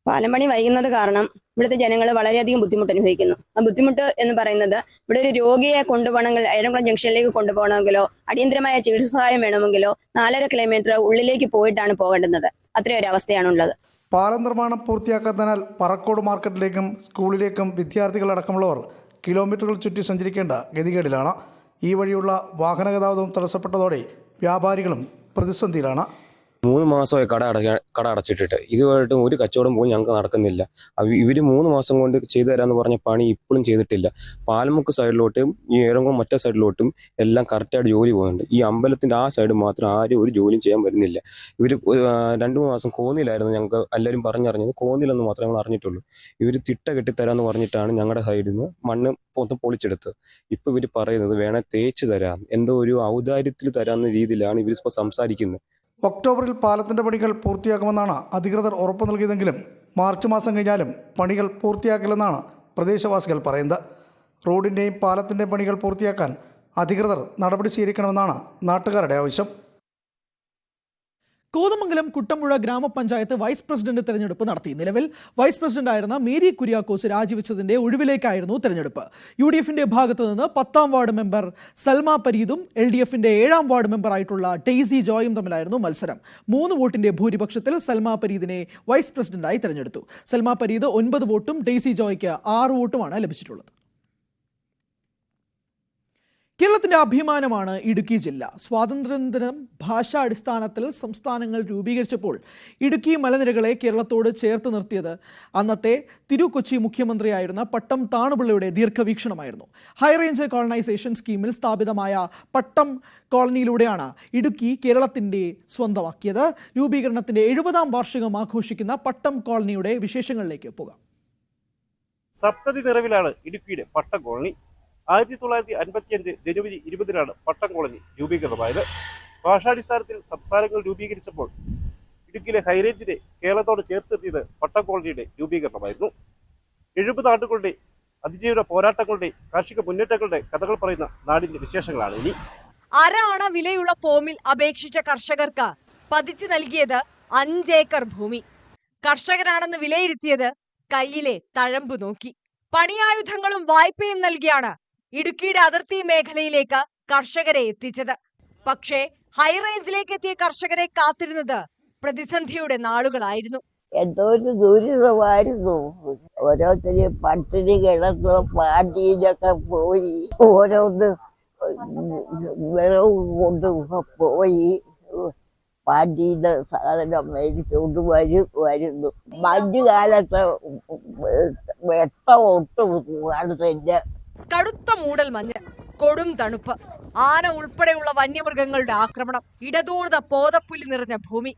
പാലം പണി വൈകുന്നത് കാരണം ഇവിടുത്തെ ജനങ്ങൾ വളരെയധികം ബുദ്ധിമുട്ട് അനുഭവിക്കുന്നു ആ ബുദ്ധിമുട്ട് എന്ന് പറയുന്നത് ഇവിടെ ഒരു രോഗിയെ കൊണ്ടുപോകണമെങ്കിൽ ഏഴംകുളം ജംഗ്ഷനിലേക്ക് കൊണ്ടുപോകണമെങ്കിലോ അടിയന്തരമായ ചികിത്സ സഹായം വേണമെങ്കിലോ നാലര കിലോമീറ്റർ ഉള്ളിലേക്ക് പോയിട്ടാണ് പോകേണ്ടുന്നത്. അത്രയൊരു അവസ്ഥയാണുള്ളത് പാലം നിർമ്മാണം പൂർത്തിയാക്കാത്തതിനാൽ പറക്കോട് മാർക്കറ്റിലേക്കും സ്കൂളിലേക്കും വിദ്യാർത്ഥികളടക്കമുള്ളവർ കിലോമീറ്ററുകൾ ചുറ്റി സഞ്ചരിക്കേണ്ട ഗതികേടിലാണ്. ഈ വഴിയുള്ള വാഹന ഗതാഗതവും തടസ്സപ്പെട്ടതോടെ വ്യാപാരികളും പ്രതിസന്ധിയിലാണ്. മൂന്ന് മാസമായി കട അടയ്ക്കാൻ കട അടച്ചിട്ടിട്ട്. ഇതുമായിട്ടും ഒരു കച്ചവടം പോലും ഞങ്ങൾക്ക് നടക്കുന്നില്ല. ഇവർ മൂന്ന് മാസം കൊണ്ട് ചെയ്തു തരാമെന്ന് പറഞ്ഞ പണി ഇപ്പോഴും ചെയ്തിട്ടില്ല. പാലമുക്ക് സൈഡിലോട്ടും ഈ ഏറംകുളം മറ്റേ സൈഡിലോട്ടും എല്ലാം കറക്റ്റായിട്ട് ജോലി പോകുന്നുണ്ട്. ഈ അമ്പലത്തിന്റെ ആ സൈഡ് മാത്രം ആരും ഒരു ജോലിയും ചെയ്യാൻ വരുന്നില്ല. ഇവർ രണ്ട് മൂന്ന് മാസം കോന്നിലായിരുന്നു ഞങ്ങൾക്ക് എല്ലാവരും പറഞ്ഞറിഞ്ഞത്. കോന്നിലെന്ന് മാത്രമേ ഞങ്ങൾ അറിഞ്ഞിട്ടുള്ളൂ. ഇവർ തിട്ട കെട്ടിത്തരാമെന്ന് പറഞ്ഞിട്ടാണ് ഞങ്ങളുടെ സൈഡിൽ നിന്ന് മണ്ണ് മൊത്തം പൊളിച്ചെടുത്തത്. ഇപ്പൊ ഇവർ പറയുന്നത് വേണേ തേച്ച് തരാം. എന്തോ ഒരു ഔദാര്യത്തിൽ തരാമെന്ന രീതിയിലാണ് ഇവർ ഇവരിപ്പോൾ സംസാരിക്കുന്നത് ഒക്ടോബറിൽ പാലത്തിന്റെ പണികൾ പൂർത്തിയാക്കുമെന്നാണ് അധികൃതർ ഉറപ്പു നൽകിയതെങ്കിലും മാർച്ച് മാസം കഴിഞ്ഞാലും പണികൾ പൂർത്തിയാക്കില്ലെന്നാണ് പ്രദേശവാസികൾ പറയുന്നത്. റോഡിന്റെയും പാലത്തിന്റെയും പണികൾ പൂർത്തിയാക്കാൻ അധികൃതർ നടപടി സ്വീകരിക്കണമെന്നാണ് നാട്ടുകാരുടെ ആവശ്യം. കോതമംഗലം കുട്ടമ്പുഴ ഗ്രാമപഞ്ചായത്ത് വൈസ് പ്രസിഡന്റ് തെരഞ്ഞെടുപ്പ് നടത്തി. നിലവിൽ വൈസ് പ്രസിഡന്റായിരുന്ന മേരി കുര്യാക്കോസ് രാജിവെച്ചതിന്റെ ഒഴിവിലേക്കായിരുന്നു തെരഞ്ഞെടുപ്പ്. യു ഡി എഫിന്റെ ഭാഗത്തു നിന്ന് പത്താം വാർഡ് മെമ്പർ സൽമ പരീദും എൽ ഡി എഫിന്റെ ഏഴാം വാർഡ് മെമ്പറായിട്ടുള്ള ടെയ്സി ജോയും തമ്മിലായിരുന്നു മത്സരം. മൂന്ന് വോട്ടിന്റെ ഭൂരിപക്ഷത്തിൽ സൽമ പരീദിനെ വൈസ് പ്രസിഡന്റായി തെരഞ്ഞെടുത്തു. സൽമ പരീദ് ഒൻപത് വോട്ടും ടെയ്സി ജോയ്ക്ക് ആറ് വോട്ടുമാണ് ലഭിച്ചിട്ടുള്ളത്. കേരളത്തിന്റെ അഭിമാനമാണ് ഇടുക്കി ജില്ല. സ്വാതന്ത്ര്യദിനം ഭാഷാടിസ്ഥാനത്തിൽ സംസ്ഥാനങ്ങൾ രൂപീകരിച്ചപ്പോൾ ഇടുക്കി മലനിരകളെ കേരളത്തോട് ചേർത്ത് നിർത്തിയത് അന്നത്തെ തിരുക്കൊച്ചി മുഖ്യമന്ത്രിയായിരുന്ന പട്ടം താണുപിള്ളയുടെ ദീർഘവീക്ഷണമായിരുന്നു. ഹൈറേഞ്ച് കോളനൈസേഷൻ സ്കീമിൽ സ്ഥാപിതമായ പട്ടം കോളനിയിലൂടെയാണ് ഇടുക്കി കേരളത്തിന്റെ സ്വന്തമാക്കിയത്. രൂപീകരണത്തിന്റെ എഴുപതാം വാർഷികം ആഘോഷിക്കുന്ന പട്ടം കോളനിയുടെ വിശേഷങ്ങളിലേക്ക് പോകാം. സപ്തതി നിറവിലാണ് ഇടുക്കിയുടെ പട്ടം കോളനി. ആയിരത്തി തൊള്ളായിരത്തി അൻപത്തിയഞ്ച് ജനുവരി ഇരുപതിനാണ് പട്ടം കോളനി രൂപീകൃതമായത്. ഭാഷാടിസ്ഥാനത്തിൽ സംസ്ഥാനങ്ങൾ രൂപീകരിച്ചപ്പോൾ ഇടുക്കിയിലെ ഹൈറേഞ്ചിനെ കേരളത്തോട് ചേർത്തെത്തിയത് പട്ടം കോളനിയുടെ രൂപീകരണമായിരുന്നു. എഴുപത് ആണ്ടുകളുടെ അതിജീവന പോരാട്ടങ്ങളുടെ കാർഷിക മുന്നേറ്റങ്ങളുടെ കഥകൾ പറയുന്ന നാടിന്റെ വിശേഷങ്ങളാണ് ഇനി. അര വിലയുള്ള ഫോമിൽ അപേക്ഷിച്ച കർഷകർക്ക് പതിച്ചു നൽകിയത് അഞ്ചേക്കർ ഭൂമി. കർഷകരാണെന്ന് വിലയിരുത്തിയത് കയ്യിലെ തഴമ്പ് നോക്കി. പണിയായുധങ്ങളും വായ്പയും നൽകിയാണ് ഇടുക്കിയുടെ അതിർത്തി മേഖലയിലേക്ക് കർഷകരെ എത്തിച്ചത്. പക്ഷേ ഹൈറേഞ്ചിലേക്ക് എത്തിയ കർഷകരെ കാത്തിരുന്നത് പ്രതിസന്ധിയുടെ നാളുകളായിരുന്നു. എന്തോ ഒരു ദുരിതമായിരുന്നു. ഓരോരുത്തര് പട്ടിണി കിടന്ന് പാണ്ടിയിലൊക്കെ പോയി. ഓരോന്ന് വിറവ് കൊണ്ട് പോയി. പാണ്ടിന്ന് സാധനം മേടിച്ചുകൊണ്ട് വരും വരുന്നു. മഞ്ഞുകാലത്ത് വെട്ടം ഒട്ടും കാണുന്നില്ല കടുത്ത മൂടൽ മഞ്ഞ് കൊടും തണുപ്പ് ആന ഉൾപ്പെടെയുള്ള വന്യമൃഗങ്ങളുടെ ആക്രമണം ഇടതൂർന്ന പോതപ്പുലി നിറഞ്ഞ ഭൂമി.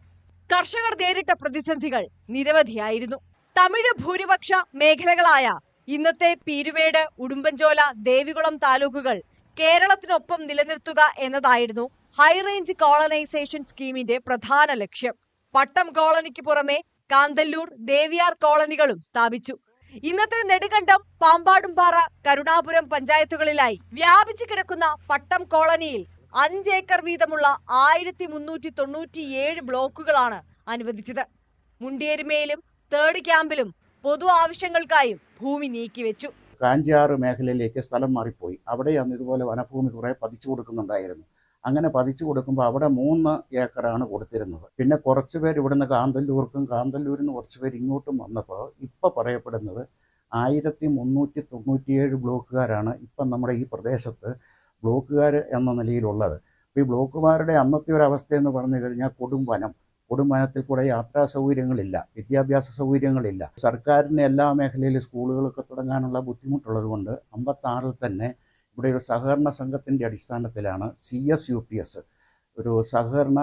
കർഷകർ നേരിട്ട പ്രതിസന്ധികൾ നിരവധിയായിരുന്നു. തമിഴ് ഭൂരിപക്ഷ മേഖലകളായ ഇന്നത്തെ പീരുമേട് ഉടുമ്പൻചോല ദേവികുളം താലൂക്കുകൾ കേരളത്തിനൊപ്പം നിലനിർത്തുക എന്നതായിരുന്നു ഹൈറേഞ്ച് കോളനൈസേഷൻ സ്കീമിന്റെ പ്രധാന ലക്ഷ്യം. പട്ടം കോളനിക്ക് പുറമെ കാന്തല്ലൂർ ദേവിയാർ കോളനികളും സ്ഥാപിച്ചു. ഇന്നത്തെ നെടുകണ്ടം പാമ്പാടുംപാറ കരുണാപുരം പഞ്ചായത്തുകളിലായി വ്യാപിച്ചു കിടക്കുന്ന പട്ടം കോളനിയിൽ അഞ്ചേക്കർ വീതമുള്ള ആയിരത്തി മുന്നൂറ്റി തൊണ്ണൂറ്റിയേഴ് ബ്ലോക്കുകളാണ് അനുവദിച്ചത്. മുണ്ടിയരുമയിലും തേർഡ് ക്യാമ്പിലും പൊതു ആവശ്യങ്ങൾക്കായും ഭൂമി നീക്കിവെച്ചു. കാഞ്ചിയാറ് മേഖലയിലേക്ക് സ്ഥലം മാറിപ്പോയി. അവിടെ അന്ന് ഇതുപോലെ വനഭൂമി കുറെ പതിച്ചു കൊടുക്കുന്നുണ്ടായിരുന്നു അങ്ങനെ പതിച്ചു കൊടുക്കുമ്പോൾ അവിടെ മൂന്ന് ഏക്കറാണ് കൊടുത്തിരുന്നത്. പിന്നെ കുറച്ച് പേര് ഇവിടുന്ന് കാന്തല്ലൂർക്കും കാന്തല്ലൂരിൽ നിന്ന് കുറച്ച് പേര് ഇങ്ങോട്ടും വന്നപ്പോൾ ഇപ്പോൾ പറയപ്പെടുന്നത് ആയിരത്തി മുന്നൂറ്റി തൊണ്ണൂറ്റിയേഴ് ബ്ലോക്കുകാരാണ് ഇപ്പം നമ്മുടെ ഈ പ്രദേശത്ത് ബ്ലോക്കുകാർ എന്ന നിലയിലുള്ളത്. അപ്പോൾ ഈ ബ്ലോക്കുകാരുടെ അന്നത്തെ ഒരു അവസ്ഥ എന്ന് പറഞ്ഞു കഴിഞ്ഞാൽ കൊടും വനം. കൊടും വനത്തിൽ കൂടെ യാത്രാ സൗകര്യങ്ങളില്ല വിദ്യാഭ്യാസ സൗകര്യങ്ങളില്ല. സർക്കാരിന് എല്ലാ മേഖലയിലും സ്കൂളുകളൊക്കെ തുടങ്ങാനുള്ള ബുദ്ധിമുട്ടുള്ളതുകൊണ്ട് അമ്പത്താറിൽ തന്നെ ഇവിടെ ഒരു സഹകരണ സംഘത്തിന്റെ അടിസ്ഥാനത്തിലാണ് C S U P S. ഒരു സഹകരണ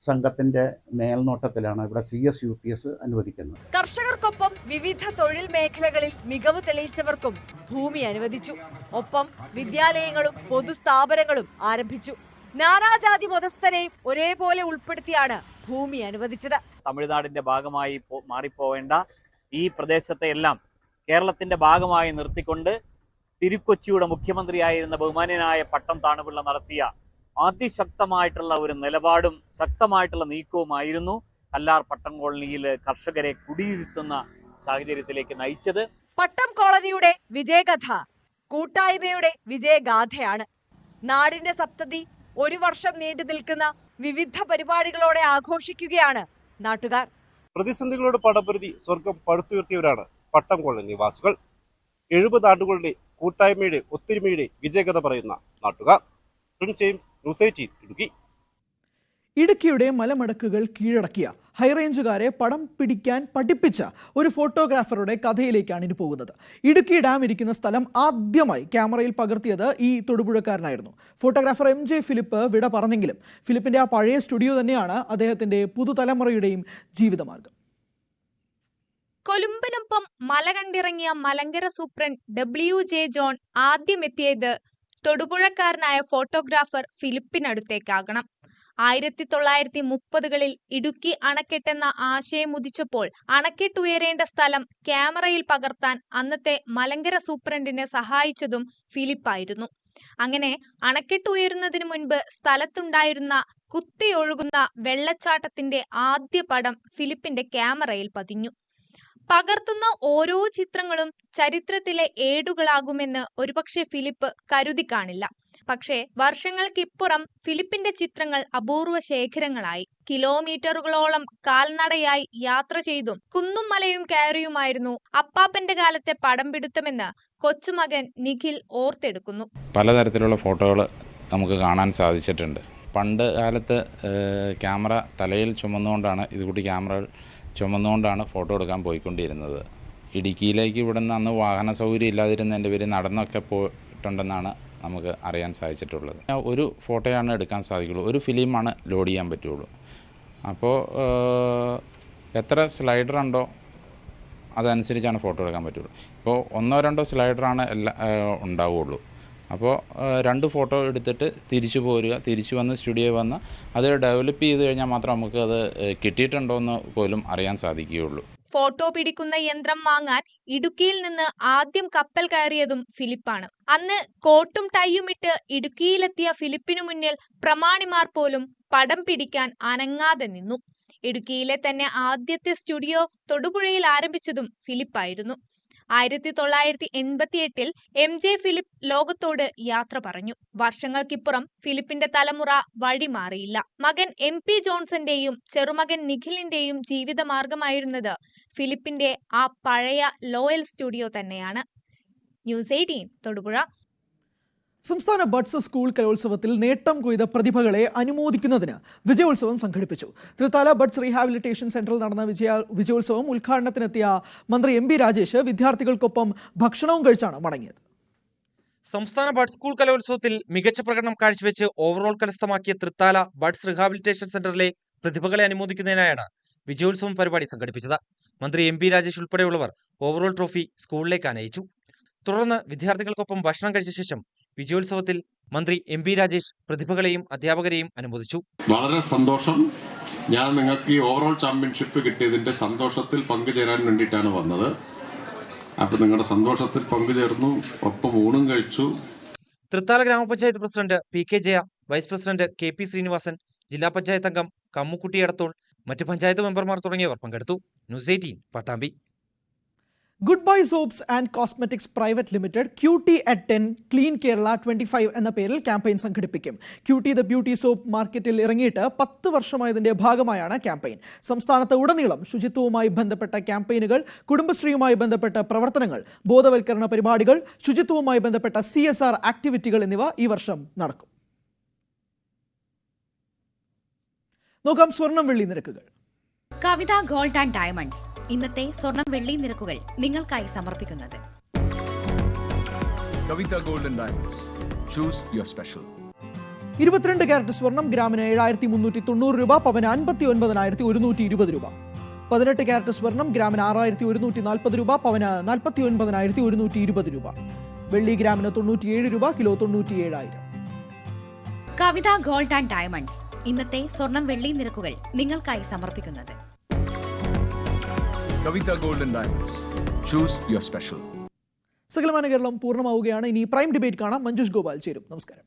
സംഘത്തിന്റെ മേൽനോട്ടത്തിലാണ് ഇവിടെ C S U P S അനുവദിക്കുന്നത്. കർഷകർക്കൊപ്പം വിവിധ തൊഴിൽ മേഖലകളിൽ മികവ് തെളിയിച്ചവർക്കും ഭൂമി അനുവദിച്ചു. ഒപ്പം വിദ്യാലയങ്ങളും പൊതുസ്ഥാപനങ്ങളും ആരംഭിച്ചു. നാനാജാതി മതസ്ഥരെയും ഒരേപോലെ ഉൾപ്പെടുത്തിയാണ് ഭൂമി അനുവദിച്ചത്. തമിഴ്നാടിന്റെ ഭാഗമായി മാറിപ്പോവേണ്ട ഈ പ്രദേശത്തെ എല്ലാം കേരളത്തിന്റെ ഭാഗമായി നിർത്തിക്കൊണ്ട് തിരുക്കൊച്ചിയുടെ മുഖ്യമന്ത്രിയായിരുന്ന ബഹുമാന്യനായ പട്ടം താണുപിള്ള നടത്തിയ അതിശക്തമായിട്ടുള്ള ഒരു നിലപാടും ശക്തമായിട്ടുള്ള നീക്കവുമായിരുന്നു കല്ലാർ പട്ടം കോളനിയിൽ കർഷകരെ കുടിയിരുത്തുന്ന സാഹചര്യത്തിലേക്ക് നയിച്ചത്. പട്ടം കോളനിയുടെ വിജയകഥ കൂട്ടായ്മയുടെ വിജയഗാഥയാണ്. നാടിന്റെ സപ്തതി ഒരു വർഷം നീണ്ടു നിൽക്കുന്ന വിവിധ പരിപാടികളോടെ ആഘോഷിക്കുകയാണ് നാട്ടുകാർ. പ്രതിസന്ധികളോട് പടപൊരുതി സ്വർഗം പടുത്തുയർത്തിയവരാണ് പട്ടം കോളനി നിവാസികൾ. എഴുപത് ആണ്ടുകളുടെ കൂട്ടായ്മയുടെ ഒത്തൊരുമയുടെ വിജയകഥ പറയുന്ന നാട്ടുകാർ. Prince James news Idukki. ഇടുക്കിയുടെ മലമടക്കുകൾ കീഴടക്കിയ ഹൈറേഞ്ചുകാരെ പടം പിടിക്കാൻ പഠിപ്പിച്ച ഒരു ഫോട്ടോഗ്രാഫറുടെ കഥയിലേക്കാണ് ഇനി പോകുന്നത്. ഇടുക്കി ഡാം ഇരിക്കുന്ന സ്ഥലം ആദ്യമായി ക്യാമറയിൽ പകർത്തിയത് ഈ തൊടുപുഴക്കാരനായിരുന്നു. ഫോട്ടോഗ്രാഫർ എം ജെ ഫിലിപ്പ് വിട പറഞ്ഞെങ്കിലും ഫിലിപ്പിന്റെ ആ പഴയ സ്റ്റുഡിയോ തന്നെയാണ് അദ്ദേഹത്തിന്റെ പുതുതലമുറയുടെയും ജീവിതമാർഗം. കൊലുമ്പനൊപ്പം മല കണ്ടിറങ്ങിയ Malankara superintendent W J John ആദ്യമെത്തിയത് തൊടുപുഴക്കാരനായ ഫോട്ടോഗ്രാഫർ ഫിലിപ്പിനടുത്തേക്കാകണം. ആയിരത്തി തൊള്ളായിരത്തി മുപ്പതുകളിൽ ഇടുക്കി അണക്കെട്ടെന്ന ആശയം ഉദിച്ചപ്പോൾ അണക്കെട്ട് ഉയരേണ്ട സ്ഥലം ക്യാമറയിൽ പകർത്താൻ അന്നത്തെ മലങ്കര സൂപ്രണ്ടിനെ സഹായിച്ചതും ഫിലിപ്പായിരുന്നു. അങ്ങനെ അണക്കെട്ട് ഉയരുന്നതിന് മുൻപ് സ്ഥലത്തുണ്ടായിരുന്ന കുത്തിയൊഴുകുന്ന വെള്ളച്ചാട്ടത്തിന്റെ ആദ്യ പടം ഫിലിപ്പിന്റെ ക്യാമറയിൽ പതിഞ്ഞു. പകർത്തുന്ന ഓരോ ചിത്രങ്ങളും ചരിത്രത്തിലെ ഏടുകളാകുമെന്ന് ഒരുപക്ഷെ ഫിലിപ്പ് കരുതി കാണില്ല. പക്ഷേ വർഷങ്ങൾക്കിപ്പുറം ഫിലിപ്പിന്റെ ചിത്രങ്ങൾ അപൂർവ ശേഖരങ്ങളായി. കിലോമീറ്ററുകളോളം കാൽനടയായി യാത്ര ചെയ്തും കുന്നും മലയും കയറിയുമായിരുന്നു അപ്പാപ്പന്റെ കാലത്തെ പടം പിടുത്തമെന്ന് കൊച്ചുമകൻ നിഖിൽ ഓർത്തെടുക്കുന്നു. പലതരത്തിലുള്ള ഫോട്ടോകൾ നമുക്ക് കാണാൻ സാധിച്ചിട്ടുണ്ട്. പണ്ട് കാലത്ത് ക്യാമറ തലയിൽ ചുമന്നുകൊണ്ടാണ് ഇതുകൂടി ക്യാമറകൾ ചുമന്നുകൊണ്ടാണ് ഫോട്ടോ എടുക്കാൻ പോയിക്കൊണ്ടിരുന്നത്. ഇടുക്കിയിലേക്ക് ഇവിടുന്ന് അന്ന് വാഹന സൗകര്യം ഇല്ലാതിരുന്നതിന്റെ പേര് നടന്നൊക്കെ പോയിട്ടുണ്ടെന്നാണ് നമുക്ക് അറിയാൻ സാധിച്ചിട്ടുള്ളത്. ഒരു ഫോട്ടോയാണ് എടുക്കാൻ സാധിക്കുള്ളൂ. ഒരു ഫിലിമാണ് ലോഡ് ചെയ്യാൻ പറ്റുള്ളൂ. അപ്പോൾ എത്ര സ്ലൈഡർ ഉണ്ടോ അതനുസരിച്ചാണ് ഫോട്ടോ എടുക്കാൻ പറ്റുള്ളൂ. ഇപ്പോൾ ഒന്നോ രണ്ടോ സ്ലൈഡറാണ് എല്ലാ ഉണ്ടാവുകയുള്ളൂ അപ്പോൾ രണ്ട് ഫോട്ടോ എടുത്തിട്ട് തിരിച്ചു പോരുക തിരിച്ചു വന്ന് സ്റ്റുഡിയോ വന്ന് അത് ഡെവലപ്പ് ചെയ്ത് കഴിഞ്ഞാൽ മാത്രം നമുക്ക് അത് കിട്ടിയിട്ടുണ്ടോ എന്ന് പോലും അറിയാൻ സാധിക്കുകയുള്ളൂ. ഫോട്ടോ പിടിക്കുന്ന യന്ത്രം വാങ്ങാൻ ഇടുക്കിയിൽ നിന്ന് ആദ്യം കപ്പൽ കയറിയതും ഫിലിപ്പാണ്. അന്ന് കോട്ടും ടൈയും ഇട്ട് ഇടുക്കിയിലെത്തിയ ഫിലിപ്പിനു മുന്നിൽ പ്രമാണിമാർ പോലും പടം പിടിക്കാൻ അനങ്ങാതെ നിന്നു. ഇടുക്കിയിലെ തന്നെ ആദ്യത്തെ സ്റ്റുഡിയോ തൊടുപുഴയിൽ ആരംഭിച്ചതും ഫിലിപ്പായിരുന്നു. ആയിരത്തി തൊള്ളായിരത്തി എൺപത്തി എട്ടിൽ എം ജെ ഫിലിപ്പ് ലോകത്തോട് യാത്ര പറഞ്ഞു. വർഷങ്ങൾക്കിപ്പുറം ഫിലിപ്പിന്റെ തലമുറ വഴിമാറിയില്ല. മകൻ എം പി ജോൺസന്റെയും ചെറുമകൻ നിഖിലിന്റെയും ജീവിതമാർഗമായിരുന്നത് ഫിലിപ്പിന്റെ ആ പഴയ ലോയൽ സ്റ്റുഡിയോ തന്നെയാണ്. ന്യൂസ് എയ്റ്റീൻ തൊടുപുഴ സംസ്ഥാന ബഡ്സ് സ്കൂൾ കലോത്സവത്തിൽ നേട്ടം കൊയ്ത പ്രതിഭകളെ അനുമോദിക്കുന്നതിന് വിജയോത്സവം സംഘടിപ്പിച്ചു. തൃത്താല ബഡ്സ് റീഹാബിലിറ്റേഷൻ സെന്ററിൽ നടന്ന വിജയ വിജയോത്സവം ഉദ്ഘാടനത്തിനെത്തിയ മന്ത്രി എം ബി രാജേഷ് വിദ്യാർത്ഥികൾക്കൊപ്പം ഭക്ഷണവും കഴിച്ചാണ് മടങ്ങിയത്. സംസ്ഥാന ബഡ് സ്കൂൾ കലോത്സവത്തിൽ മികച്ച പ്രകടനം കാഴ്ചവെച്ച് ഓവറോൾ കരസ്ഥമാക്കിയ തൃത്താല ബഡ്സ് റീഹാബിലിറ്റേഷൻ സെന്ററിലെ പ്രതിഭകളെ അനുമോദിക്കുന്നതിനായാണ് വിജയോത്സവം പരിപാടി സംഘടിപ്പിച്ചത്. മന്ത്രി എം പി രാജേഷ് ഉൾപ്പെടെയുള്ളവർ ഓവറോൾ ട്രോഫി സ്കൂളിലേക്ക് അനയിച്ചു തുടർന്ന് വിദ്യാർത്ഥികൾക്കൊപ്പം ഭക്ഷണം കഴിച്ച ശേഷം വിജയോത്സവത്തിൽ മന്ത്രി എം പി രാജേഷ് പ്രതിഭകളെയും അധ്യാപകരെയും അനുമോദിച്ചു. വളരെ സന്തോഷം. ഞാൻ നിങ്ങൾക്ക് ഈ ഓവറോൾ ചാമ്പ്യൻഷിപ്പ് കിട്ടിയതിന്റെ സന്തോഷത്തിൽ പങ്കുചേരാൻ വേണ്ടിയിട്ടാണ് വന്നത്. അപ്പൊ നിങ്ങളുടെ സന്തോഷത്തിൽ പങ്കുചേർന്നു ഒപ്പം ഊണും കഴിച്ചു. തൃത്താല ഗ്രാമപഞ്ചായത്ത് president P K Jaya vice president K P Sreenivasan ജില്ലാ പഞ്ചായത്ത് അംഗം കമ്മുക്കുട്ടി എടത്തോൾ മറ്റ് പഞ്ചായത്ത് മെമ്പർമാർ തുടങ്ങിയവർ പങ്കെടുത്തു. News eighteen Pattambi. Good bye soaps and cosmetics private limited Q T at ten clean Kerala twenty five എന്ന പേരിൽ ക്യാമ്പയിൻ സംഘടിപ്പിക്കും. ക്യൂട്ടി ദ ബ്യൂട്ടി സോപ്പ് മാർക്കറ്റിൽ ഇറങ്ങിയിട്ട് പത്ത് വർഷമായതിന്റെ ഭാഗമായാണ് ക്യാമ്പയിൻ സംസ്ഥാനത്ത് ഉടനീളം ശുചിത്വവുമായി ബന്ധപ്പെട്ട ക്യാമ്പയിനുകൾ കുടുംബശ്രീയുമായി ബന്ധപ്പെട്ട പ്രവർത്തനങ്ങൾ ബോധവൽക്കരണ പരിപാടികൾ ശുചിത്വവുമായി ബന്ധപ്പെട്ട സി ആക്ടിവിറ്റികൾ എന്നിവ ഈ വർഷം നടക്കും. നോക്കാം സ്വർണം വെള്ളി നിരക്കുകൾ. കവിത ഗോൾഡ് ആൻഡ് ഡയമണ്ട്സ് ഇന്നത്തെ സ്വർണം വെള്ളി നിരക്കുകൾ നിങ്ങൾക്കായി സമർപ്പിക്കുന്നത്. Kavita Gold and Diamonds. Choose your special. ഇരുപത്തിരണ്ട് ക്യാരറ്റ് സ്വർണം ഗ്രാമിന് ഏഴായിരത്തി മുന്നൂറ്റി തൊണ്ണൂറ് രൂപ പവന് അൻപത്തി ഒൻപതിനായിരത്തി ഒരുന്നൂറ്റി ഇരുപത് രൂപ. പതിനെട്ട് ക്യാരറ്റ് സ്വർണം ഗ്രാമിന് ആറായിരത്തി ഒരുന്നൂറ്റി നാൽപ്പത് രൂപ പവന് നാൽപ്പത്തി ഒൻപതിനായിരത്തി ഒരുന്നൂറ്റി ഇരുപത് രൂപ. വെള്ളി ഗ്രാമിന് തൊണ്ണൂറ്റിയേഴ് രൂപ kilo തൊണ്ണൂറ്റിയേഴായിരം. Kavitha gold and diamonds. ഇന്നത്തെ സ്വർണം വെള്ളി നിരക്കുകൾ നിങ്ങൾക്കായി സമർപ്പിക്കുന്നത്. Kavita golden diamonds choose your special. സകലമാന കേരളം പൂർണമാവുകയാണ്. ഇനി പ്രൈം ഡിബേറ്റ് കാണാം. മഞ്ജുഷ് ഗോപാൽ ചേരും. നമസ്കാരം.